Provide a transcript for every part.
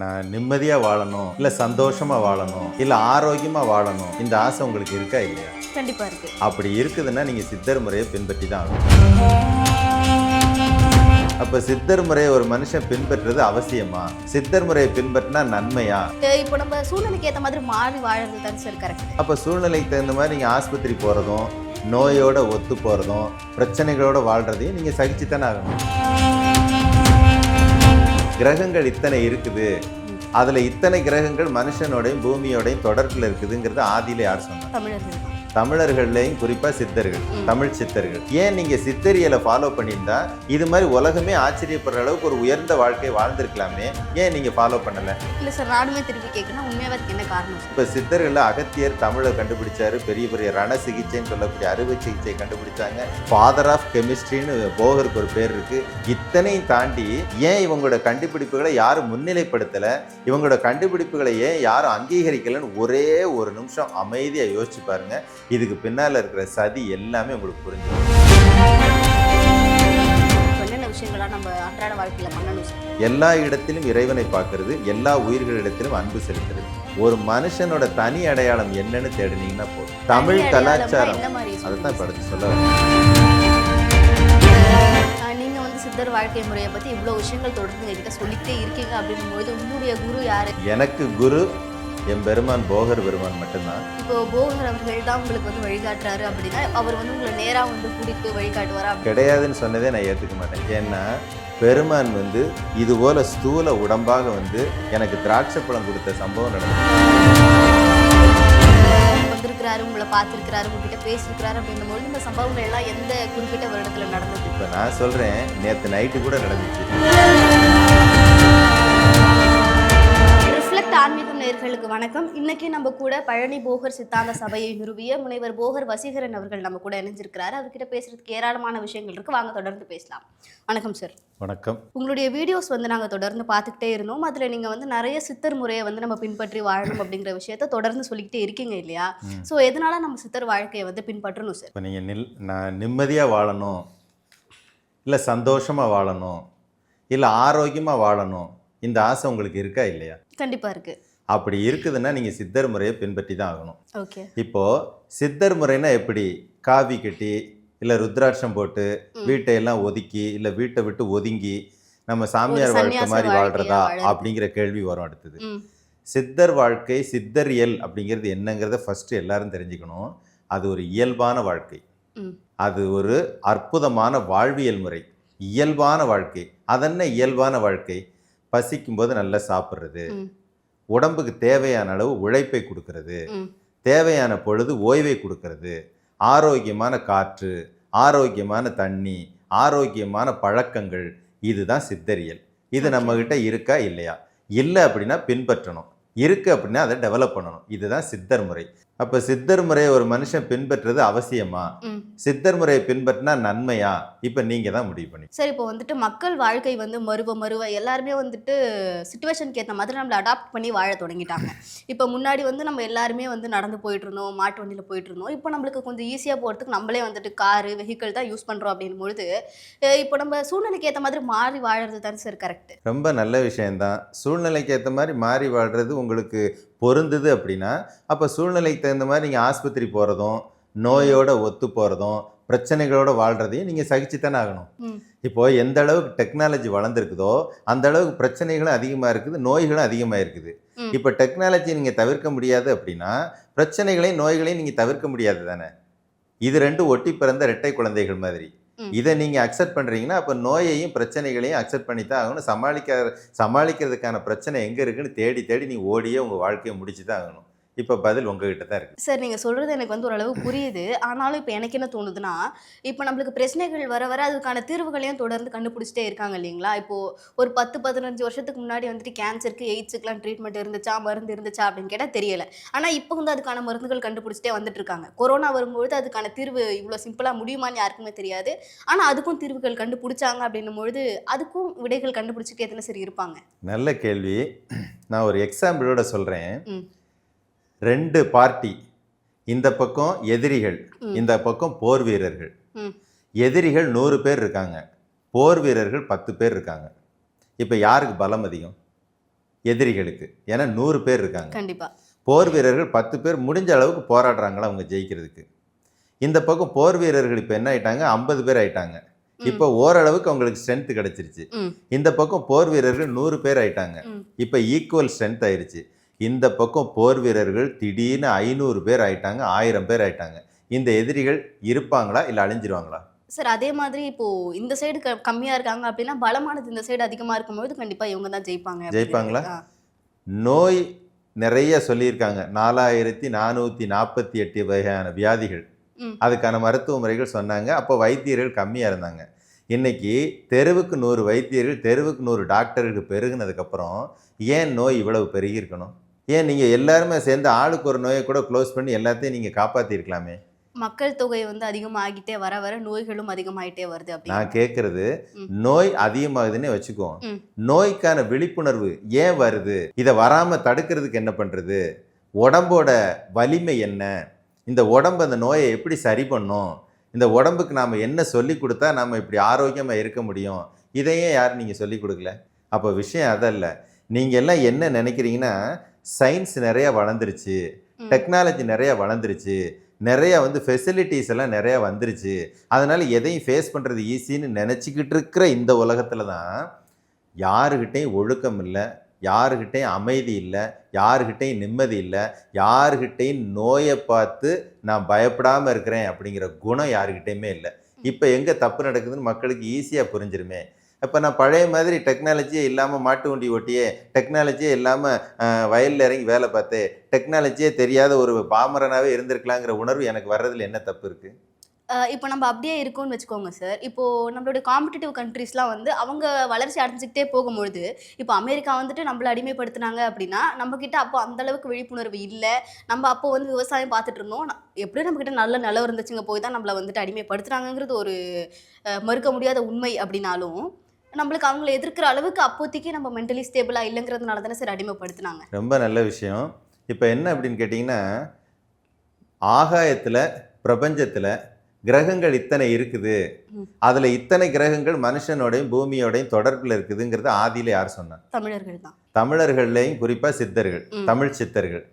நான் நிம்மதியாக வாழணும் இல்லை சந்தோஷமாக வாழணும் இல்லை ஆரோக்கியமாக வாழணும் இந்த ஆசை உங்களுக்கு இருக்கா இல்லையா? கண்டிப்பா இருக்கு. அப்படி இருக்குதுன்னா நீங்கள் சித்தர் முறையை பின்பற்றி தான் ஆகணும். அப்போ சித்தர் முறையை ஒரு மனுஷன் பின்பற்றுறது அவசியமா? சித்தர் முறையை பின்பற்றினா நன்மையா? இப்போ நம்ம சூழ்நிலைக்கு ஏத்த மாதிரி மாறி வாழறது தான் சார் கரெக்ட் அப்போ சூழ்நிலைக்கு தகுந்த மாதிரி நீங்கள் ஆஸ்பத்திரி போகிறதும் நோயோட ஒத்து போகிறதும் பிரச்சனைகளோட வாழ்கிறதையும் நீங்கள் சகிச்சு தானே ஆகணும். கிரகங்கள் இத்தனை இருக்குது. அதில் இத்தனை கிரகங்கள் மனுஷனோடையும் பூமியோடையும் தொடர்பில் இருக்குதுங்கிறது ஆதியில் யார் சொன்னாங்க? தமிழர்கள். தமிழர்கள்லையும் குறிப்பா சித்தர்கள் தமிழ் சித்தர்கள். ஏன் நீங்க சித்தரியலை ஃபாலோ பண்ணியிருந்தா இது மாதிரி உலகமே ஆச்சரியப்படுற அளவுக்கு ஒரு உயர்ந்த வாழ்க்கை வாழ்ந்திருக்கலாமே. ஏன் நீங்க ஃபாலோ பண்ணல? இல்ல சார் நானுமே திருப்பி கேட்கணும் உண்மையாவே அதுக்கு என்ன காரணம்? இப்ப சித்தர்கள்ல அகத்தியர் தமிழை கண்டுபிடிச்சாரு. பெரிய பெரிய ரண சிகிச்சைன்னு சொல்லக்கூடிய அறுவை சிகிச்சை கண்டுபிடிச்சாங்க. ஃபாதர் ஆஃப் கெமிஸ்ட்ரின்னு போகருக்கு ஒரு பேர் இருக்கு. இத்தனையும் தாண்டி ஏன் இவங்களோட கண்டுபிடிப்புகளை யாரும் முன்னிலைப்படுத்தல? இவங்களோட கண்டுபிடிப்புகளை ஏன் யாரும் அங்கீகரிக்கலன்னு ஒரே ஒரு நிமிஷம் அமைதியா யோசிச்சு பாருங்க. இதுக்கு பின்னால இருக்கிற சதி எல்லாமே உங்களுக்கு புரிஞ்சிடும். இப்போ எல்லா இடத்திலும் இறைவனை பார்க்கறது எல்லா உயிர்களிடத்திலும் அன்பு செலுத்துறது. ஒரு மனுஷனோட தனி அடையாளம் என்னன்னு தேடினீங்கன்னா போதும். தமிழ் கலாச்சாரம். என்ன மாதிரி அதை சொல்லுங்க தான் சார்? படிச்சு சொல்ல வந்து சித்தர் வாழ்க்கை முறையை பத்தி இவ்வளவு விஷயங்கள் தொடர்ந்து என்கிட்ட சொல்லிக்கிட்டே இருக்கீங்க அப்படின்னும் போது உங்களுடைய குரு யாரு? எனக்கு குரு என் பெருமான் போகர் பெருமான் மட்டும்தான். இப்போ போகர் அவர்கள் தான் உங்களுக்கு வந்து வழிகாட்டுறாரு அப்படின்னா அவர் வந்து உங்களை நேரா வந்து கூட்டிட்டு போய் வழிகாட்டுவாரா கிடையாதுன்னு சொன்னதே நான் ஏற்றுக்க மாட்டேன். ஏன்னா பெருமான் வந்து இது போல ஸ்தூல உடம்பாக வந்து எனக்கு திராட்சை பழம் கொடுத்த சம்பவம் நடந்தது. வந்திருக்கிறாரு உங்களை பார்த்திருக்கிறாரு உங்ககிட்ட பேசியிருக்கிறாரு அப்படின்னும் போது இந்த சம்பவங்கள் எல்லாம் எந்த குறிப்பிட்ட வருடத்துல நடந்தது? இப்போ நான் சொல்கிறேன் நேற்று நைட்டு கூட நடந்துச்சு. ஆன்மீகம் நேயர்களுக்கு வணக்கம். இன்னைக்கு நம்ம கூட பழனி போகர் சித்தாந்த சபையை நிறுவிய முனைவர் போகர் வசீகரன் அவர்கள் நம்ம கூட இணைஞ்சிருக்கிறாரு. அவர்கிட்ட பேசுறதுக்கு ஏராளமான விஷயங்கள் இருக்கு. வாங்க தொடர்ந்து பேசலாம். வணக்கம் சார் வணக்கம். உங்களுடைய வீடியோஸ் வந்து நாங்கள் தொடர்ந்து பார்த்துக்கிட்டே இருந்தோம். அதில் நீங்கள் வந்து நிறைய சித்தர் முறையை வந்து நம்ம பின்பற்றி வாழணும் அப்படிங்கிற விஷயத்த தொடர்ந்து சொல்லிக்கிட்டே இருக்கீங்க இல்லையா? ஸோ எதனால நம்ம சித்தர் வாழ்க்கையை வந்து பின்பற்றணும் சார் இப்போ நீங்கள் நில் நான் நிம்மதியாக வாழணும். இல்லை சந்தோஷமாக வாழணும். இல்லை ஆரோக்கியமாக வாழணும். இந்த ஆசை உங்களுக்கு இருக்கா இல்லையா? கண்டிப்பா இருக்கு. அப்படி இருக்குதுன்னா நீங்கள் சித்தர் முறையை பின்பற்றி தான் ஆகணும். ஓகே. இப்போது சித்தர் முறைனா எப்படி? காவி கட்டி இல்லை ருத்ராட்சம் போட்டு வீட்டை எல்லாம் ஒதுக்கி இல்லை வீட்டை விட்டு ஒதுங்கி நம்ம சாமியார் வாழ்க்கை மாதிரி வாழறது. அப்படிங்கிற கேள்வி வரும் அடுத்தது. சித்தர் வாழ்க்கை சித்தரியல் அப்படிங்கிறது என்னங்கிறத ஃபஸ்ட்டு எல்லாரும் தெரிஞ்சுக்கணும். அது ஒரு இயல்பான வாழ்க்கை. அது ஒரு அற்புதமான வாழ்வியல் முறை. இயல்பான வாழ்க்கை. அதென்ன இயல்பான வாழ்க்கை? பசிக்கும்போது நல்லா சாப்பிட்றது. உடம்புக்கு தேவையான அளவு உழைப்பை கொடுக்கறது. தேவையான பொழுது ஓய்வை கொடுக்கறது. ஆரோக்கியமான காற்று ஆரோக்கியமான தண்ணி ஆரோக்கியமான பழக்கங்கள் இதுதான் சித்தரியல் இது நம்மகிட்ட இருக்கா இல்லையா? இல்லை அப்படின்னா பின்பற்றணும். இருக்கு அப்படின்னா அதை டெவலப் பண்ணணும். இதுதான் சித்தர் முறை. அப்போ சித்தர் முறையை ஒரு மனுஷன் பின்பற்றுறது அவசியமா? சித்தர் முறையை பின்பற்றினா நன்மையா? இப்போ நீங்கள் தான் முடிவு பண்ணி சரி இப்போ வந்துட்டு மக்கள் வாழ்க்கை வந்து மறுவ மறுவ எல்லாருமே வந்துட்டு சுச்சுவேஷனுக்கு ஏற்ற மாதிரி நம்மளை அடாப்ட் பண்ணி வாழ தொடங்கிட்டாங்க. இப்போ முன்னாடி வந்து நம்ம எல்லாருமே வந்து நடந்து போயிட்டு இருந்தோம் மாட்டு வண்டியில் போயிட்டு இருந்தோம் இப்போ நம்மளுக்கு கொஞ்சம் ஈஸியாக போகிறதுக்கு நம்மளே வந்துட்டு காரு வெஹிக்கிள் தான் யூஸ் பண்ணுறோம் அப்படின்னும் பொழுது இப்போ நம்ம சூழ்நிலைக்கு ஏற்ற மாதிரி மாறி வாழறது தான் சார் கரெக்ட் ரொம்ப நல்ல விஷயம்தான். சூழ்நிலைக்கு ஏற்ற மாதிரி மாறி வாழ்கிறது உங்களுக்கு பொருந்துது அப்படின்னா அப்போ சூழ்நிலைக்கு தகுந்த மாதிரி நீங்கள் ஆஸ்பத்திரி போகிறதும் நோயோட ஒத்து போகிறதும் பிரச்சனைகளோட வாழ்கிறதையும் நீங்கள் சகிச்சு தானே ஆகணும் இப்போ எந்த அளவுக்கு டெக்னாலஜி வளர்ந்துருக்குதோ அந்த அளவுக்கு பிரச்சனைகளும் அதிகமாக இருக்குது நோய்களும் அதிகமாக இருக்குது. இப்போ டெக்னாலஜி நீங்கள் தவிர்க்க முடியாது அப்படின்னா பிரச்சனைகளையும் நோய்களையும் நீங்கள் தவிர்க்க முடியாது தானே இது ரெண்டும் ஒட்டி பிறந்த இரட்டை குழந்தைகள் மாதிரி. இதை நீங்கள் அக்செப்ட் பண்ணுறீங்கன்னா அப்போ நோயையும் பிரச்சனைகளையும் அக்செப்ட் பண்ணி தான் ஆகணும். சமாளிக்க சமாளிக்கிறதுக்கான பிரச்சனை எங்கே இருக்குன்னு தேடி தேடி நீ ஓடியே உங்கள் வாழ்க்கையை முடிச்சு தான் ஆகணும். இப்போ பதில் உங்ககிட்ட தான் இருக்குது சார் நீங்கள் சொல்கிறது எனக்கு வந்து ஓரளவு புரியுது. ஆனாலும் இப்போ எனக்கு என்ன தோணுதுன்னா இப்போ நம்மளுக்கு பிரச்சனைகள் வர வர அதுக்கான தீர்வுகளையும் தொடர்ந்து கண்டுபிடிச்சிட்டே இருக்காங்க இல்லைங்களா? இப்போது ஒரு பத்து பதினஞ்சு வருஷத்துக்கு முன்னாடி வந்துட்டு கேன்சருக்கு எய்ட்ஸுக்குலாம் ட்ரீட்மெண்ட் இருந்துச்சா மருந்து இருந்துச்சா அப்படின்னு கேட்டால் தெரியல. ஆனால் இப்போ வந்து அதுக்கான மருந்துகள் கண்டுபிடிச்சிட்டே வந்துட்டு இருக்காங்க. கொரோனா வரும்பொழுது அதுக்கான தீர்வு இவ்வளோ சிம்பிளாக முடியுமான்னு யாருக்குமே தெரியாது. ஆனால் அதுக்கும் தீர்வுகள் கண்டுபிடிச்சாங்க அப்படின்னும் பொழுது அதுக்கும் விடைகள் கண்டுபிடிச்சிட்டே எத்தனை சரி இருப்பாங்க. நல்ல கேள்வி. நான் ஒரு எக்ஸாம்பிளோட சொல்கிறேன் ரெண்டு பார்ட்டி. இந்த பக்கம் எதிரிகள். இந்த பக்கம் போர் வீரர்கள். எதிரிகள் நூறு பேர் இருக்காங்க. போர் வீரர்கள் பத்து பேர் இருக்காங்க. இப்போ யாருக்கு பலம் அதிகம்? எதிரிகளுக்கு. ஏன்னா நூறு பேர் இருக்காங்க. போர் வீரர்கள் பத்து பேர் முடிஞ்ச அளவுக்கு போராடுறாங்களா அவங்க ஜெயிக்கிறதுக்கு. இந்த பக்கம் போர் வீரர்கள் இப்போ என்ன ஆயிட்டாங்க? ஐம்பது பேர் ஆயிட்டாங்க. இப்போ ஓரளவுக்கு அவங்களுக்கு ஸ்ட்ரென்த் கிடைச்சிருச்சு. இந்த பக்கம் போர் வீரர்கள் நூறு பேர் ஆயிட்டாங்க. இப்போ ஈக்குவல் ஸ்ட்ரென்த் ஆயிருச்சு. இந்த பக்கம் போர் வீரர்கள் திடீர்னு ஐநூறு பேர் ஆயிட்டாங்க ஆயிரம் பேர் ஆயிட்டாங்க. இந்த எதிரிகள் இருப்பாங்களா இல்லை அழிஞ்சிருவாங்களா? சார் அதே மாதிரி இப்போ இந்த சைடு கம்மியா இருக்காங்க அப்படின்னா பலமானது இந்த சைடு அதிகமா இருக்கும்போது கண்டிப்பா இவங்க தான் ஜெயிப்பாங்க. ஜெயிப்பாங்களா? நோய் நிறைய சொல்லியிருக்காங்க. நாலாயிரத்தி நானூற்றி நாற்பத்தி எட்டு வகையான வியாதிகள். அதுக்கான மருத்துவ முறைகள் சொன்னாங்க. அப்போ வைத்தியர்கள் கம்மியாக இருந்தாங்க. இன்னைக்கு தெருவுக்கு நூறு வைத்தியர்கள் தெருவுக்கு நூறு டாக்டர்கள் பெருகுனதுக்கப்புறம் ஏன் நோய் இவ்வளவு பெருகி இருக்கணும்? ஏன் நீங்கள் எல்லாருமே சேர்ந்து ஆளுக்கு ஒரு நோயை கூட க்ளோஸ் பண்ணி எல்லாத்தையும் நீங்கள் காப்பாற்றிருக்கலாமே மக்கள் தொகை வந்து அதிகமாகிட்டே வர வர நோய்களும் அதிகமாயிட்டே வருது நான் அப்படின்னு கேட்குறது. நோய் அதிகமாகுதுன்னே வச்சுக்குவோம் ம். நோய்க்கான விழிப்புணர்வு ஏன் வருது? இதை வராமல் தடுக்கிறதுக்கு என்ன பண்ணுறது உடம்போட வலிமை என்ன? இந்த உடம்பு அந்த நோயை எப்படி சரி பண்ணும்? இந்த உடம்புக்கு நாம் என்ன சொல்லி கொடுத்தா நாம் இப்படி ஆரோக்கியமாக இருக்க முடியும்? இதையே யார் நீங்கள் சொல்லி கொடுக்கல. அப்போ விஷயம் அதல்ல. நீங்கள் எல்லாம் என்ன நினைக்கிறீங்கன்னா சயின்ஸ் நிறைய வளர்ந்துருச்சு. டெக்னாலஜி நிறைய வளர்ந்துருச்சு. நிறைய வந்து ஃபெசிலிட்டிஸ் எல்லாம் நிறைய வந்துருச்சு. அதனால எதையும் ஃபேஸ் பண்ணுறது ஈஸின்னு நினச்சிக்கிட்டு இருக்கிற இந்த உலகத்தில் தான் யாருக்கிட்டையும் ஒழுக்கம் இல்லை யாருக்கிட்டையும் அமைதி இல்லை யாருக்கிட்டையும் நிம்மதி இல்லை யாருக்கிட்டையும் நோயை பார்த்து நான் பயப்படாமல் இருக்கிறேன் அப்படிங்கிற குணம் யாருக்கிட்டையுமே இல்லை. இப்போ எங்கே தப்பு நடக்குதுன்னு மக்களுக்கு ஈஸியாக புரிஞ்சிருமே. இப்போ நான் பழைய மாதிரி டெக்னாலஜியே இல்லாமல் மாட்டு வண்டி ஓட்டியே டெக்னாலஜியே இல்லாமல் வயலில் இறங்கி வேலை பார்த்தே டெக்னாலஜியே தெரியாத ஒரு பாமரனாகவே இருந்திருக்கலாங்கிற உணர்வு எனக்கு வர்றதுல என்ன தப்பு இருக்குது இப்போ நம்ம அப்படியே இருக்கோம்னு வச்சுக்கோங்க சார் இப்போது நம்மளுடைய காம்படிட்டிவ் கண்ட்ரீஸ்லாம் வந்து அவங்க வளர்ச்சி அடைஞ்சிக்கிட்டே போகும்பொழுது இப்போ அமெரிக்கா வந்துட்டு நம்மள அடிமைப்படுத்தினாங்க அப்படின்னா நம்மக்கிட்ட அப்போ அந்த அளவுக்கு விழிப்புணர்வு இல்லை. நம்ம அப்போ வந்து விவசாயம் பார்த்துட்டு இருந்தோம். எப்படியும் நம்மக்கிட்ட நல்ல நிலம் இருந்துச்சுங்க போய் தான் நம்மளை வந்துட்டு அடிமைப்படுத்துகிறாங்கங்கிறது ஒரு மறுக்க முடியாத உண்மை அப்படின்னாலும் நம்மளுக்கு அவங்கள எதிர்க்கிற அளவுக்கு அப்போதைக்கு நம்ம மென்டலி ஸ்டேபிளாக இல்லைங்கிறதுனால தானே சார் அடிமைப்படுத்துனாங்க. ரொம்ப நல்ல விஷயம். இப்போ என்ன அப்படின்னு கேட்டிங்கன்னா ஆகாயத்தில் பிரபஞ்சத்தில் கிரகங்கள் இத்தனை இருக்குது. அதில் இத்தனை கிரகங்கள் மனுஷனோடையும் பூமியோடையும் தொடர்பில் இருக்குதுங்கிறது ஆதியில யார் சொன்னா? தமிழர்கள் தான். தமிழர்கள்லையும் குறிப்பாக சித்தர்கள். தமிழ் சித்தர்கள்.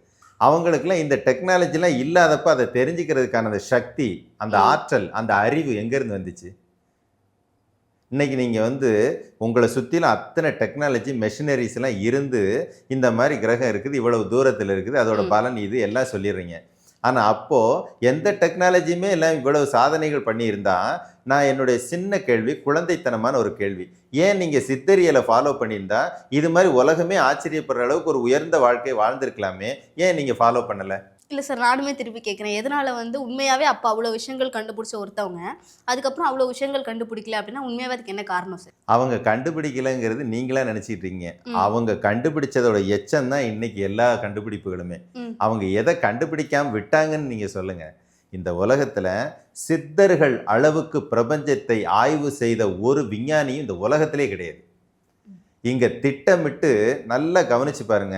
அவங்களுக்குலாம் இந்த டெக்னாலஜிலாம் இல்லாதப்ப அதை தெரிஞ்சுக்கிறதுக்கான அந்த சக்தி அந்த. ஆற்றல் அந்த அறிவு எங்கேருந்து வந்துச்சு? இன்னைக்கு நீங்கள் வந்து உங்களை சுற்றிலும் அத்தனை டெக்னாலஜி மெஷினரிஸ் எல்லாம் இருந்து இந்த மாதிரி கிரகம் இருக்குது இவ்வளவு தூரத்தில் இருக்குது அதோட. பலன் இது எல்லாம் சொல்லிடுறீங்க. ஆனால் அப்போது எந்த டெக்னாலஜியுமே எல்லாம் இவ்வளவு சாதனைகள் பண்ணியிருந்தா நான் என்னுடைய சின்ன கேள்வி குழந்தைத்தனமான ஒரு கேள்வி. ஏன் நீங்கள் சித்தரியலை ஃபாலோ பண்ணியிருந்தா இது மாதிரி உலகமே ஆச்சரியப்படுற அளவுக்கு ஒரு உயர்ந்த வாழ்க்கை வாழ்ந்திருக்கலாமே ஏன் நீங்கள் ஃபாலோ பண்ணலை? இல்லை சார் நானுமே திருப்பி கேட்குறேன் எதனால வந்து உண்மையாகவே அப்போ அவ்வளோ விஷயங்கள் கண்டுபிடிச்ச ஒருத்தவங்க அதுக்கப்புறம் அவ்வளோ விஷயங்கள் கண்டுபிடிக்கல அப்படின்னா உண்மையாகவே அதுக்கு என்ன காரணம் சார்? அவங்க கண்டுபிடிக்கலைங்கிறது நீங்களா நினச்சிட்டு இருக்கீங்க ம். அவங்க கண்டுபிடிச்சதோட எச்சம் தான் இன்னைக்கு எல்லா கண்டுபிடிப்புகளுமே. அவங்க எதை கண்டுபிடிக்காம விட்டாங்கன்னு நீங்க சொல்லுங்க. இந்த உலகத்துல சித்தர்கள் அளவுக்கு பிரபஞ்சத்தை ஆய்வு செய்த ஒரு விஞ்ஞானியும் இந்த உலகத்திலே கிடையாது. இங்க திட்டமிட்டு நல்லா கவனிச்சு பாருங்க.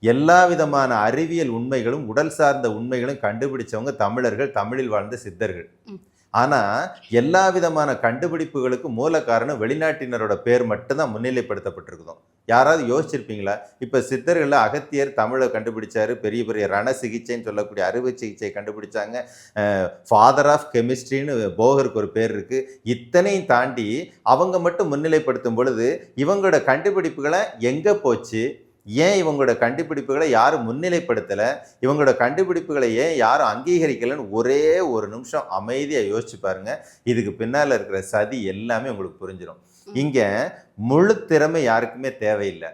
எல்லா விதமான அறிவியல் உண்மைகளும் உடல் சார்ந்த உண்மைகளும் கண்டுபிடிச்சவங்க தமிழர்கள் தமிழில் வாழ்ந்த சித்தர்கள். ம். ஆனா எல்லா விதமான கண்டுபிடிப்புகளுக்கும் மூல காரணம் வெளிநாட்டினரோட பேர் மட்டும்தான் முன்னிலைப்படுத்தப்பட்டிருக்குதும். யாராவது யோசிச்சிருப்பீங்களா? இப்ப சித்தர்கள்ல அகத்தியர் தமிழை கண்டுபிடிச்சாரு பெரிய பெரிய ரண சிகிச்சைன்னு சொல்லக்கூடிய அறுவை சிகிச்சை கண்டுபிடிச்சாங்க. ஃபாதர் ஆஃப் கெமிஸ்ட்ரின்னு போகருக்கு ஒரு பேர் இருக்கு. இத்தனையும் தாண்டி அவங்க மட்டும் முன்னிலைப்படுத்தும் பொழுது இவங்களோட கண்டுபிடிப்புகளை எங்க போச்சு? ஏன் இவங்களோட கண்டுபிடிப்புகளை யாரும் முன்னிலைப்படுத்தலை? இவங்களோட கண்டுபிடிப்புகளை ஏன் யாரும் அங்கீகரிக்கலைன்னு ஒரே ஒரு நிமிஷம் அமைதியாக யோசிச்சு பாருங்க. இதுக்கு பின்னால் இருக்கிற சதி எல்லாமே உங்களுக்கு புரிஞ்சிடும் இங்கே முழு திறமை யாருக்குமே தேவையில்லை.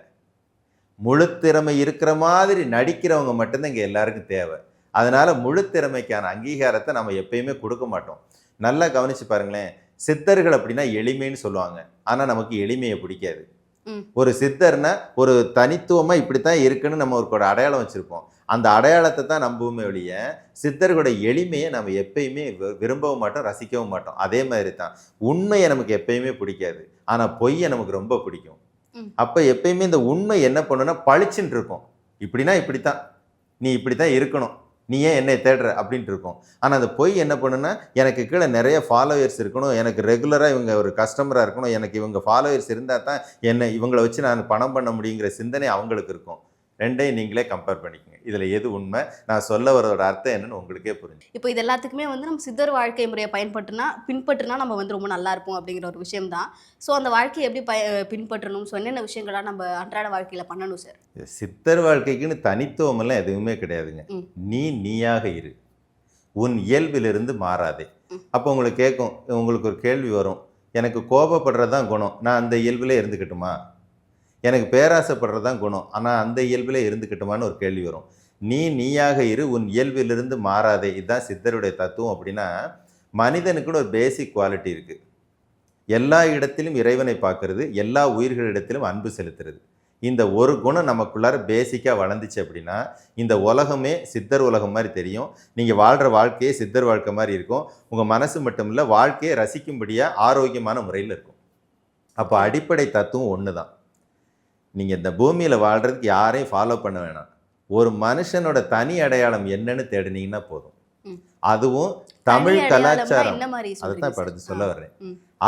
முழு திறமை இருக்கிற மாதிரி நடிக்கிறவங்க மட்டும்தான் இங்கே எல்லாருக்கும் தேவை. அதனால் முழு திறமைக்கான அங்கீகாரத்தை நம்ம எப்பயுமே கொடுக்க மாட்டோம். நல்லா கவனிச்சு பாருங்களேன். சித்தர்கள் அப்படின்னா எளிமைன்னு சொல்லுவாங்க. ஆனால் நமக்கு எளிமையை பிடிக்காது. ஒரு சித்தர்னா ஒரு தனித்துவமாக இப்படித்தான் இருக்குன்னு நம்ம ஒரு அடையாளம் வச்சுருப்போம். அந்த அடையாளத்தை தான் நம்புவோமே ஒழிய சித்தர்களோட எளிமையை நம்ம எப்பயுமே விரும்பவும் மாட்டோம் ரசிக்கவும் மாட்டோம். அதே மாதிரி தான் உண்மையை நமக்கு எப்பயுமே பிடிக்காது. ஆனால் பொய்யை நமக்கு ரொம்ப பிடிக்கும். அப்போ எப்பயுமே இந்த உண்மை என்ன பண்ணுன்னா பளிச்சுன்னு இருக்கும். இப்படின்னா இப்படித்தான். நீ இப்படி தான் இருக்கணும். நீ ஏன் என்னை தேடுற? அப்படின்ட்டு இருக்கும். ஆனால் அந்த பொய் என்ன பண்ணுன்னா எனக்கு கீழே நிறைய ஃபாலோவர்ஸ் இருக்கணும். எனக்கு ரெகுலராக இவங்க ஒரு கஸ்டமராக இருக்கணும். எனக்கு இவங்க ஃபாலோவர்ஸ் இருந்தால் தான் என்னை இவங்களை வச்சு நான் பணம் பண்ண முடியுங்கிற சிந்தனை அவங்களுக்கு இருக்கும். ரெண்டையும் நீங்களே கம்பேர் பண்ணிக்கங்க. இதில் எது உண்மை? நான் சொல்ல வரதோட அர்த்தம் என்னன்னு உங்களுக்கே புரிஞ்சு இப்போ இது எல்லாத்துக்குமே வந்து நம்ம சித்தர் வாழ்க்கை முறையை பயன்பட்டுனா பின்பற்றுனா நம்ம வந்து ரொம்ப நல்லா இருப்போம் அப்படிங்கிற ஒரு விஷயம் தான். ஸோ அந்த வாழ்க்கையை எப்படி பய பின்பற்றணும் ஸோ என்னென்ன விஷயங்கள்லாம் நம்ம அன்றாட வாழ்க்கையில் பண்ணணும் சார் சித்தர் வாழ்க்கைக்குன்னு தனித்துவமெல்லாம் எதுவுமே கிடையாதுங்க. நீ நீயாக இரு. உன் இயல்பிலிருந்து மாறாதே. அப்போ உங்களுக்கு கேட்கும் உங்களுக்கு ஒரு கேள்வி வரும். எனக்கு கோபப்படுறது தான் குணம். நான் அந்த இயல்பிலே இருந்துக்கட்டுமா? எனக்கு பேராசைப்படுறது தான் குணம். ஆனால் அந்த இயல்பில் இருந்துக்கிட்டோமான்னு ஒரு கேள்வி வரும். நீ நீயாக இரு உன் இயல்பிலிருந்து மாறாதே. இதுதான் சித்தருடைய தத்துவம் அப்படின்னா மனிதனுக்குன்னு ஒரு பேசிக் குவாலிட்டி இருக்குது எல்லா இடத்திலும் இறைவனை பார்க்கறது எல்லா உயிர்களிடத்திலும் அன்பு செலுத்துறது. இந்த ஒரு குணம் நமக்குள்ளார பேசிக்காக வளர்ந்துச்சு அப்படின்னா இந்த உலகமே சித்தர் உலகம் மாதிரி தெரியும். நீங்கள் வாழ்கிற வாழ்க்கையே சித்தர் வாழ்க்கை மாதிரி இருக்கும். உங்கள் மனசு மட்டும் இல்லை வாழ்க்கையை ரசிக்கும்படியாக ஆரோக்கியமான முறையில் இருக்கும். அப்போ அடிப்படை தத்துவம் ஒன்று தான் நீங்கள் இந்த பூமியில் வாழ்கிறதுக்கு யாரையும் ஃபாலோ பண்ண வேணாம் ஒரு மனுஷனோட தனி அடையாளம் என்னன்னு தேடுனீங்கன்னா போதும். அதுவும் தமிழ் கலாச்சாரம் என்ன மாதிரி அதை தான் சொல்றீங்க இப்போ சார்? அடுத்து சொல்ல. வர்றேன்.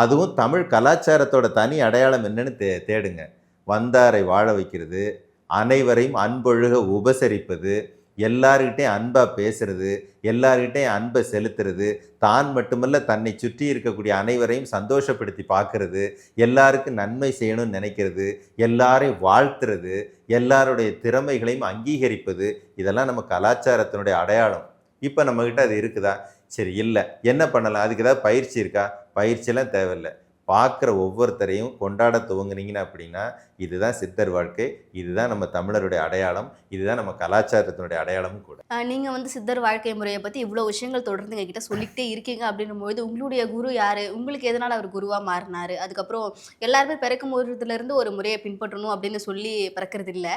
அதுவும் தமிழ் கலாச்சாரத்தோட தனி அடையாளம் என்னன்னு தே தேடுங்க வந்தாரை வாழ வைக்கிறது அனைவரையும் அன்பொழுக உபசரிப்பது எல்லாருக்கிட்டையும் அன்பாக பேசுறது எல்லாருக்கிட்டையும் அன்பை செலுத்துறது தான் மட்டுமல்ல தன்னை சுற்றி இருக்கக்கூடிய அனைவரையும் சந்தோஷப்படுத்தி பார்க்கறது எல்லாருக்கும் நன்மை செய்யணும்னு நினைக்கிறது எல்லாரையும் வாழ்த்துறது எல்லாருடைய திறமைகளையும் அங்கீகரிப்பது இதெல்லாம் நம்ம கலாச்சாரத்தினுடைய அடையாளம். இப்போ நம்மக்கிட்ட அது இருக்குதா? சரி இல்லை. என்ன பண்ணலாம்? அதுக்கு ஏதாவது பயிற்சி இருக்கா? பயிற்சியெல்லாம் தேவையில்லை. பார்க்குற ஒவ்வொருத்தரையும் கொண்டாட துவங்குனீங்கன்னா அப்படின்னா இதுதான் சித்தர் வாழ்க்கை இதுதான் நம்ம தமிழருடைய அடையாளம் இதுதான் நம்ம கலாச்சாரத்தினுடைய அடையாளமும் கூட. ஆஹ் நீங்க வந்து சித்தர் வாழ்க்கை முறையை பத்தி இவ்வளவு விஷயங்கள் தொடர்ந்து எங்ககிட்ட சொல்லிக்கிட்டே இருக்கீங்க அப்படின்னும் பொழுது உங்களுடைய குரு யாரு? உங்களுக்கு எதனால அவர் குருவா மாறினாரு? அதுக்கப்புறம் எல்லாருமே பிறக்கும் போதுல இருந்து ஒரு முறையை பின்பற்றணும் அப்படின்னு சொல்லி பிறக்கிறது இல்ல.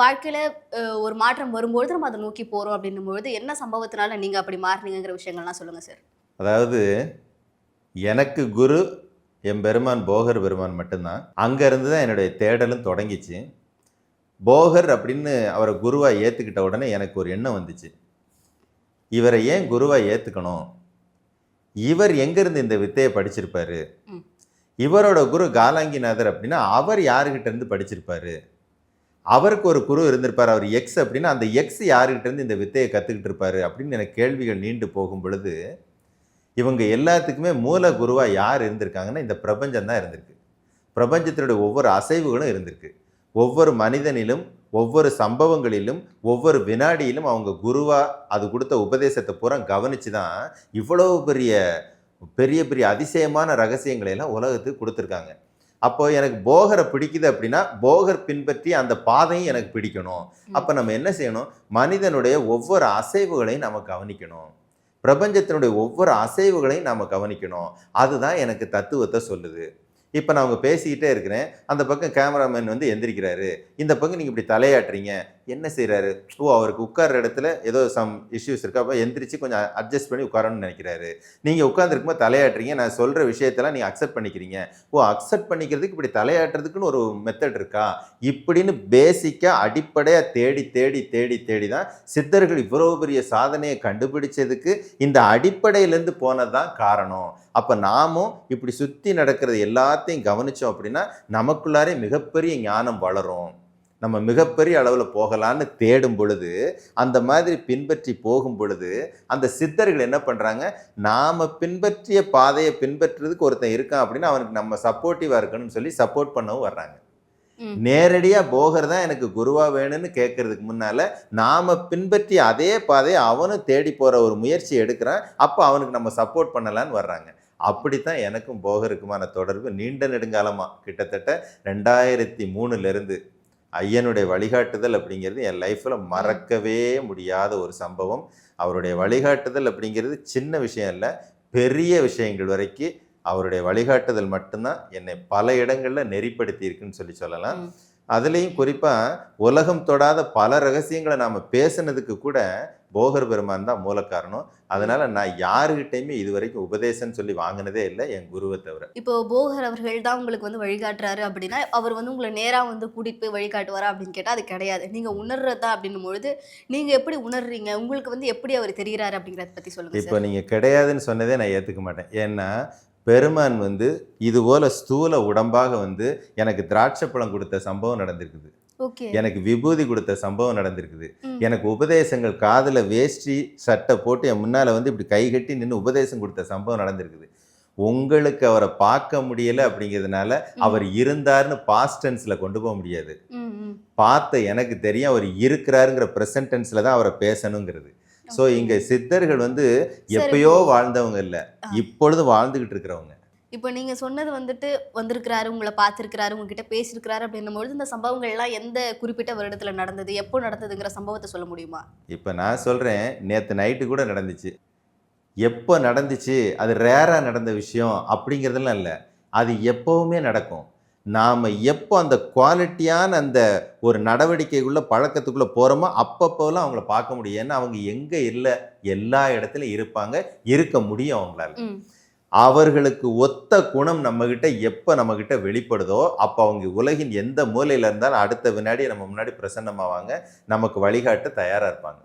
வாழ்க்கையில ஒரு மாற்றம் வரும்பொழுது நம்ம அதை நோக்கி போறோம் அப்படின்னும் பொழுது என்ன சம்பவத்தினால நீங்க அப்படி மாறினீங்கிற விஷயங்கள்லாம் சொல்லுங்க சார். அதாவது எனக்கு குரு என் பெருமான் போகர் பெருமான் மட்டும்தான். அங்கேருந்து தான் என்னுடைய தேடலும் தொடங்கிச்சு. போகர் அப்படின்னு அவரை குருவாக ஏற்றுக்கிட்ட உடனே எனக்கு ஒரு எண்ணம் வந்துச்சு. இவரை ஏன் குருவாக ஏற்றுக்கணும் இவர் எங்கேருந்து இந்த வித்தையை படிச்சிருப்பாரு. இவரோட குரு காலாங்கிநாதர் அப்படின்னா அவர் யாருக்கிட்ட இருந்து படிச்சிருப்பாரு? அவருக்கு ஒரு குரு இருந்திருப்பார். அவர் எக்ஸ் அப்படின்னா அந்த எக்ஸ் யாருக்கிட்ட இருந்து இந்த வித்தையை கற்றுக்கிட்டு இருப்பாரு அப்படின்னு எனக்கு கேள்விகள் நீண்டு போகும் பொழுது இவங்க எல்லாத்துக்குமே மூல குருவாக யார் இருந்திருக்காங்கன்னா இந்த பிரபஞ்சம் தான் இருந்திருக்கு. பிரபஞ்சத்தினுடைய ஒவ்வொரு அசைவுகளும் இருந்திருக்கு. ஒவ்வொரு மனிதனிலும் ஒவ்வொரு சம்பவங்களிலும் ஒவ்வொரு வினாடியிலும் அவங்க குருவா அது கொடுத்த உபதேசத்தை பூரா கவனிச்சு தான் இவ்வளவு பெரிய பெரிய பெரிய அதிசயமான ரகசியங்களை எல்லாம் உலகத்துக்கு கொடுத்துருக்காங்க. அப்போ எனக்கு போகரை பிடிக்குது அப்படின்னா போகர் பின்பற்றி அந்த பாதையும் எனக்கு பிடிக்கணும். அப்போ நம்ம என்ன செய்யணும்? மனிதனுடைய ஒவ்வொரு அசைவுகளையும் நம்ம கவனிக்கணும். பிரபஞ்சத்தினுடைய ஒவ்வொரு அசைவுகளையும் நாம் கவனிக்கணும். அதுதான் எனக்கு தத்துவத்தை சொல்லுது. இப்போ நான் அவங்க பேசிக்கிட்டே இருக்கிறேன். அந்த பக்கம் கேமராமேன் வந்து எந்திரிக்கிறாரு. இந்த பக்கம் நீங்கள் இப்படி தலையாட்டுறீங்க. என்ன செய்கிறாரு ஓ அவருக்கு உட்கார்ற இடத்துல ஏதோ சம் இஷ்யூஸ் இருக்கா. அப்போ எந்திரிச்சு கொஞ்சம் அட்ஜஸ்ட் பண்ணி உட்காரணும்னு நினைக்கிறாரு. நீங்கள் உட்காந்துருக்கும்போது தலையாட்டுறீங்க. நான் சொல்கிற விஷயத்தெல்லாம் நீங்கள் அக்செப்ட் பண்ணிக்கிறீங்க. ஓ அக்செப்ட் பண்ணிக்கிறதுக்கு இப்படி தலையாட்டுறதுக்குன்னு ஒரு மெத்தட் இருக்கா? இப்படின்னு பேசிக்காக அடிப்படையாக தேடி தேடி தேடி தேடி தான் சித்தர்கள் இவ்வளோ பெரிய சாதனையை கண்டுபிடிச்சதுக்கு இந்த அடிப்படையிலேருந்து போனது தான் காரணம். அப்போ நாமும் இப்படி சுற்றி நடக்கிறது எல்லாத்தையும் கவனித்தோம் அப்படின்னா நமக்குள்ளாரே மிகப்பெரிய ஞானம் வளரும். நம்ம மிகப்பெரிய அளவில் போகலான்னு தேடும் பொழுது அந்த மாதிரி பின்பற்றி போகும் பொழுது அந்த சித்தர்கள் என்ன பண்ணுறாங்க நாம் பின்பற்றிய பாதையை பின்பற்றுறதுக்கு ஒருத்தன் இருக்கான் அப்படின்னா அவனுக்கு நம்ம சப்போர்ட்டிவாக இருக்கணும்னு சொல்லி சப்போர்ட் பண்ணவும் வர்றாங்க. நேரடியாக போகர் தான் எனக்கு குருவா வேணும்னு கேட்கறதுக்கு முன்னால நாம பின்பற்றி அதே பாதையை அவனும் தேடி போற ஒரு முயற்சி எடுக்கிறான். அப்போ அவனுக்கு நம்ம சப்போர்ட் பண்ணலான்னு வர்றாங்க. அப்படித்தான் எனக்கும் போகருக்குமான தொடர்பு நீண்ட நெடுங்காலமா. கிட்டத்தட்ட ரெண்டாயிரத்தி மூணுல இருந்து ஐயனுடைய வழிகாட்டுதல் அப்படிங்கிறது என் லைஃப்பில் மறக்கவே முடியாத ஒரு சம்பவம். அவருடைய வழிகாட்டுதல் அப்படிங்கிறது சின்ன விஷயம் இல்லை பெரிய விஷயங்கள் வரைக்கும் அவருடைய வழிகாட்டுதல் மட்டும்தான் என்னை பல இடங்களில் நெறிப்படுத்தி இருக்குன்னு சொல்லி சொல்லலாம். அதுலேயும் குறிப்பாக உலகம் தொடாத பல ரகசியங்களை நாம் பேசுனதுக்கு கூட போகர் பெருமான் தான் மூல காரணம். அதனால நான் யாருகிட்டையுமே இது வரைக்கும் உபதேசம்னு சொல்லி வாங்கினதே இல்லை என் குருவை தவிர. இப்போ போகர் அவர்கள் தான் உங்களுக்கு வந்து வழிகாட்டுறாரு அப்படின்னா அவர் வந்து உங்களை நேரா வந்து கூட்டிட்டு போய் வழிகாட்டுவாரா அப்படின்னு கேட்டா அது கிடையாது. நீங்க உணர்றதா அப்படின்னும் பொழுது நீங்க எப்படி உணர்றீங்க? உங்களுக்கு வந்து எப்படி அவர் தெரிகிறாரு அப்படிங்கறத பத்தி சொல்லுங்க இப்போ நீங்கள் கிடையாதுன்னு சொன்னதே நான் ஏற்றுக்க மாட்டேன். ஏன்னா பெருமான் வந்து இது போல ஸ்தூல உடம்பாக வந்து எனக்கு திராட்சை பழம் கொடுத்த சம்பவம் நடந்திருக்குது. எனக்கு விபூதி கொடுத்த சம்பவம் நடந்திருக்குது. எனக்கு உபதேசங்கள் காதில் வேஷ்டி சட்டை போட்டு என் முன்னால் வந்து இப்படி கை கட்டி நின்று உபதேசம் கொடுத்த சம்பவம் நடந்திருக்குது. உங்களுக்கு அவரை பார்க்க முடியல அப்படிங்கிறதுனால அவர் இருந்தாருன்னு பாஸ்ட் டென்ஸில் கொண்டு போக முடியாது. பார்த்த எனக்கு தெரியும் அவர் இருக்கிறாருங்கிற ப்ரெசன்ட் டென்ஸில் தான் அவரை பேசணுங்கிறது. ஸோ இங்கே சித்தர்கள் வந்து எப்பயோ வாழ்ந்தவங்க இல்லை. இப்பொழுது வாழ்ந்துகிட்டு இருக்கிறவங்க. இப்போ நீங்க சொன்னது வந்துட்டு வந்திருக்கிறாரு உங்களை பார்த்திருக்கிறாரு உங்ககிட்ட பேசியிருக்கிறாரு அப்படின்னும் பொழுது இந்த சம்பவங்கள் எல்லாம் எந்த குறிப்பிட்ட வருடத்துல நடந்தது எப்போ நடந்ததுங்கிற சம்பவத்தை சொல்ல முடியுமா? இப்போ நான் சொல்கிறேன் நேற்று நைட்டு கூட நடந்துச்சு. எப்போ நடந்துச்சு அது ரேராக நடந்த விஷயம் அப்படிங்கிறதெல்லாம் இல்லை. அது எப்போவுமே நடக்கும். நாம் எப்போ அந்த குவாலிட்டியான அந்த ஒரு நடவடிக்கைக்குள்ளே பழக்கத்துக்குள்ளே போகிறோமோ அப்பப்போலாம் அவங்கள பார்க்க முடியும். ஏன்னா அவங்க எங்கே இல்லை எல்லா இடத்துலையும் இருப்பாங்க இருக்க முடியும் அவங்களால. அவர்களுக்கு ஒத்த குணம் நம்மகிட்ட எப்போ நம்மகிட்ட வெளிப்படுதோ அப்போ அவங்க உலகின் எந்த மூலையில் இருந்தாலும் அடுத்த வினாடி நம்ம முன்னாடி பிரசன்னமாவாங்க நமக்கு வழிகாட்ட தயாராக இருப்பாங்க.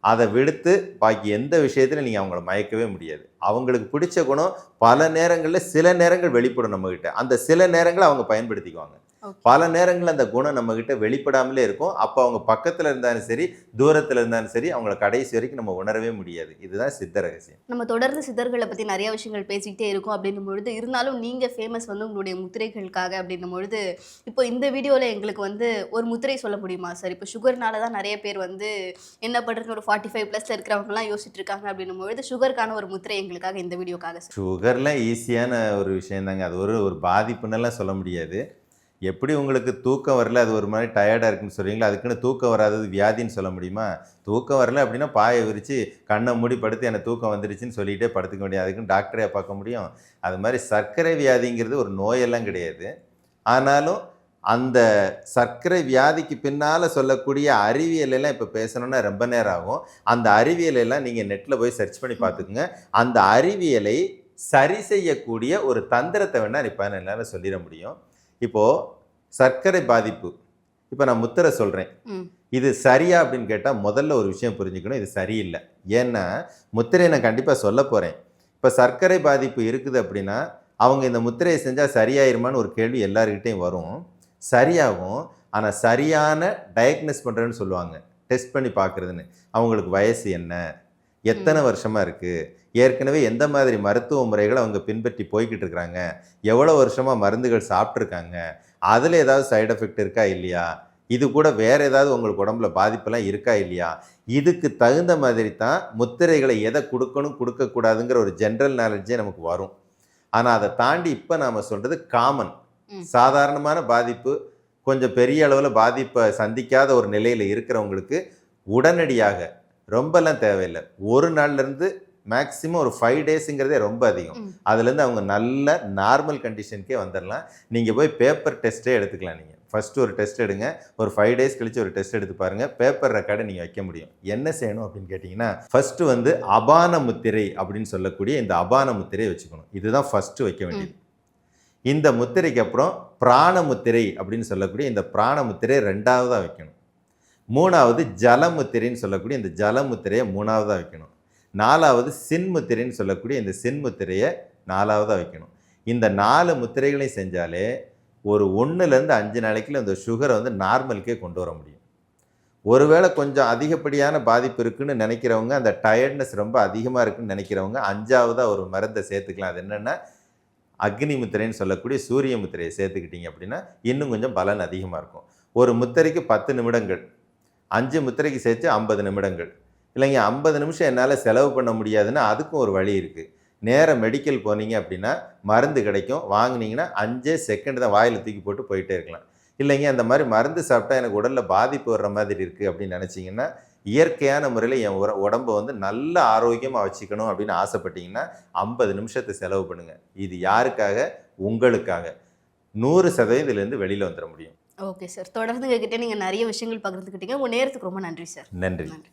அதை விடுத்து பாக்கி எந்த விஷயத்திலும் நீங்கள் அவங்கள மயக்கவே முடியாது. அவங்களுக்கு பிடிச்ச குணம் பல நேரங்களில் சில நேரங்கள் வெளிப்படும் நம்மகிட்ட. அந்த சில நேரங்களை அவங்க பயன்படுத்திக்குவாங்க. பல நேரங்களில் அந்த குணம் நம்மகிட்ட வெளிப்படாமலே இருக்கும். அப்போ அவங்க பக்கத்தில் இருந்தாலும் சரி தூரத்தில் இருந்தாலும் சரி அவங்கள கடைசி வரைக்கும் நம்ம உணரவே முடியாது. இதுதான் சித்த ரகசியம். நம்ம தொடர்ந்து சித்தர்களை பற்றி நிறைய விஷயங்கள் பேசிக்கிட்டே இருக்கோம் அப்படின்னும் பொழுது இருந்தாலும் நீங்கள் ஃபேமஸ் வந்து உங்களுடைய முத்திரைகளுக்காக அப்படின்னும் பொழுது இப்போ இந்த வீடியோவில் எங்களுக்கு வந்து ஒரு முத்திரை சொல்ல முடியுமா சார் இப்போ சுகர்னால தான் நிறைய பேர் வந்து என்ன பண்ணுறதுன்னு ஒரு ஃபார்ட்டி ஃபைவ் ப்ளஸில் இருக்கிறவங்கலாம் யோசிச்சுட்டு இருக்காங்க அப்படின்னும் பொழுது சுகருக்கான ஒரு முத்திரை எங்களுக்காக இந்த வீடியோக்காக சார் சுகர்லாம் ஈஸியான ஒரு விஷயந்தாங்க அது ஒரு ஒரு பாதிப்புன்னெல்லாம் சொல்ல முடியாது. எப்படி உங்களுக்கு தூக்கம் வரல? அது ஒரு மாதிரி டயர்டாக இருக்குன்னு சொல்கிறீங்களோ அதுக்குன்னு தூக்கம் வராதது வியாதின்னு சொல்ல முடியுமா? தூக்கம் வரல அப்படின்னா பாயை விரித்து கண்ணை மூடி படுத்து எனக்கு தூக்கம் வந்துருச்சுன்னு சொல்லிகிட்டே படுத்துக்க முடியாது. அதுக்குன்னு டாக்டரே பார்க்க முடியும். அது மாதிரி சர்க்கரை வியாதிங்கிறது ஒரு நோயெல்லாம் கிடையாது. ஆனாலும் அந்த சர்க்கரை வியாதிக்கு பின்னால் சொல்லக்கூடிய அறிவியல் எல்லாம் இப்போ பேசணும்னா ரொம்ப நேரம் ஆகும். அந்த அறிவியல் எல்லாம் நீங்கள் நெட்டில் போய் சர்ச் பண்ணி பார்த்துக்குங்க. அந்த அறிவியலை சரி செய்யக்கூடிய ஒரு தந்திரத்தை வேணால் இப்போ என்னால் சொல்லிட முடியும். இப்போது சர்க்கரை பாதிப்பு. இப்போ நான் முத்திரை சொல்கிறேன் இது சரியா அப்படின்னு கேட்டால் முதல்ல ஒரு விஷயம் புரிஞ்சுக்கணும். இது சரியில்லை. ஏன்னா முத்திரையை நான் கண்டிப்பாக சொல்ல போகிறேன் இப்போ சர்க்கரை பாதிப்பு இருக்குது அப்படின்னா அவங்க இந்த முத்திரையை செஞ்சால் சரியாயிருமான்னு ஒரு கேள்வி எல்லாருக்கிட்டையும் வரும். சரியாகும். ஆனால் சரியான டயக்னஸ் பண்ணுறேன்னு சொல்லுவாங்க. டெஸ்ட் பண்ணி பார்க்குறதுன்னு. அவங்களுக்கு வயசு என்ன? எத்தனை வருஷமாக இருக்குது ஏற்கனவே எந்த மாதிரி மருத்துவ முறைகளை அவங்க பின்பற்றி போய்கிட்டு இருக்கிறாங்க? எவ்வளோ வருஷமாக மருந்துகள் சாப்பிட்ருக்காங்க அதில் ஏதாவது சைடு எஃபெக்ட் இருக்கா இல்லையா? இது கூட வேற ஏதாவது உங்களுக்கு உடம்புல பாதிப்பெல்லாம் இருக்கா இல்லையா? இதுக்கு தகுந்த மாதிரி தான் முத்திரைகளை எதை கொடுக்கணும் கொடுக்கக்கூடாதுங்கிற ஒரு ஜென்ரல் நாலேஜே நமக்கு வரும். ஆனால் அதை தாண்டி இப்போ நாம் சொல்கிறது காமன். சாதாரணமான பாதிப்பு கொஞ்சம் பெரிய அளவில் பாதிப்பை சந்திக்காத ஒரு நிலையில் இருக்கிறவங்களுக்கு உடனடியாக ரொம்பலாம் தேவையில்லை. ஒரு நாள்லேருந்து மேக்ஸிமம் ஒரு ஃபைவ் டேஸுங்கிறதே ரொம்ப அதிகம். அதுலேருந்து அவங்க நல்ல நார்மல் கண்டிஷனுக்கே வந்துடலாம் நீங்கள் போய் பேப்பர் டெஸ்ட்டே எடுத்துக்கலாம் நீங்கள் ஃபஸ்ட்டு ஒரு டெஸ்ட் எடுங்க. ஒரு ஃபைவ் டேஸ் கழிச்சு ஒரு டெஸ்ட் எடுத்து பாருங்கள் பேப்பர் ரெக்கார்டை நீங்கள் வைக்க முடியும். என்ன செய்யணும் அப்படின்னு கேட்டிங்கன்னா ஃபஸ்ட்டு வந்து அபான முத்திரை அப்படின்னு சொல்லக்கூடிய இந்த அபான முத்திரையை வச்சுக்கணும். இதுதான் ஃபஸ்ட்டு வைக்க வேண்டியது. இந்த முத்திரைக்கு அப்புறம் பிராண முத்திரை அப்படின்னு சொல்லக்கூடிய இந்த பிராண முத்திரையை ரெண்டாவதாக வைக்கணும். மூணாவது ஜலமுத்திரைன்னு சொல்லக்கூடிய இந்த ஜலமுத்திரையை மூணாவதாக வைக்கணும். நாலாவது சின்முத்திரைன்னு சொல்லக்கூடிய இந்த சின்முத்திரையை நாலாவதாக வைக்கணும். இந்த நாலு முத்திரைகளையும் செஞ்சாலே ஒரு ஒன்றுலேருந்து அஞ்சு நாளைக்குள்ள இந்த சுகரை வந்து நார்மலுக்கே கொண்டு வர முடியும். ஒருவேளை கொஞ்சம் அதிகப்படியான பாதிப்பு இருக்குதுன்னு நினைக்கிறவங்க அந்த டயர்ட்னஸ் ரொம்ப அதிகமாக இருக்குன்னு நினைக்கிறவங்க அஞ்சாவதாக ஒரு மருந்தை சேர்த்துக்கலாம். அது என்னென்னா அக்னி முத்திரைன்னு சொல்லக்கூடிய சூரிய முத்திரையை சேர்த்துக்கிட்டிங்க அப்படின்னா இன்னும் கொஞ்சம் பலன் அதிகமாக இருக்கும். ஒரு முத்திரைக்கு பத்து நிமிடங்கள் அஞ்சு முத்திரைக்கு சேர்த்து ஐம்பது நிமிடங்கள் இல்லைங்க ஐம்பது நிமிஷம் என்னால் செலவு பண்ண முடியாதுன்னா அதுக்கும் ஒரு வழி இருக்குது நேராக மெடிக்கல் போனீங்க அப்படின்னா மருந்து கிடைக்கும். வாங்குனீங்கன்னா அஞ்சே செகண்ட் தான் வாயில் தூக்கி போட்டு போயிட்டே இருக்கலாம். இல்லைங்க அந்த மாதிரி மருந்து சாப்பிட்டா எனக்கு உடலில் பாதிப்பு வர்ற மாதிரி இருக்குது அப்படின்னு நினச்சிங்கன்னா இயற்கையான முறையில் என் உர உடம்பை வந்து நல்ல ஆரோக்கியமாக வச்சுக்கணும் அப்படின்னு ஆசைப்பட்டீங்கன்னா ஐம்பது நிமிஷத்தை செலவு பண்ணுங்கள் இது யாருக்காக? உங்களுக்காக. நூறு சதவீதம் இதுலேருந்து வெளியில் வந்துட முடியும். Okay sir. தொடர்ந்து எங்ககிட்ட நீங்கள் நிறைய விஷயங்கள் பகிர்ந்துக்கிட்டீங்க. உங்கள் நேரத்துக்கு ரொம்ப நன்றி சார். நன்றி. நன்றி.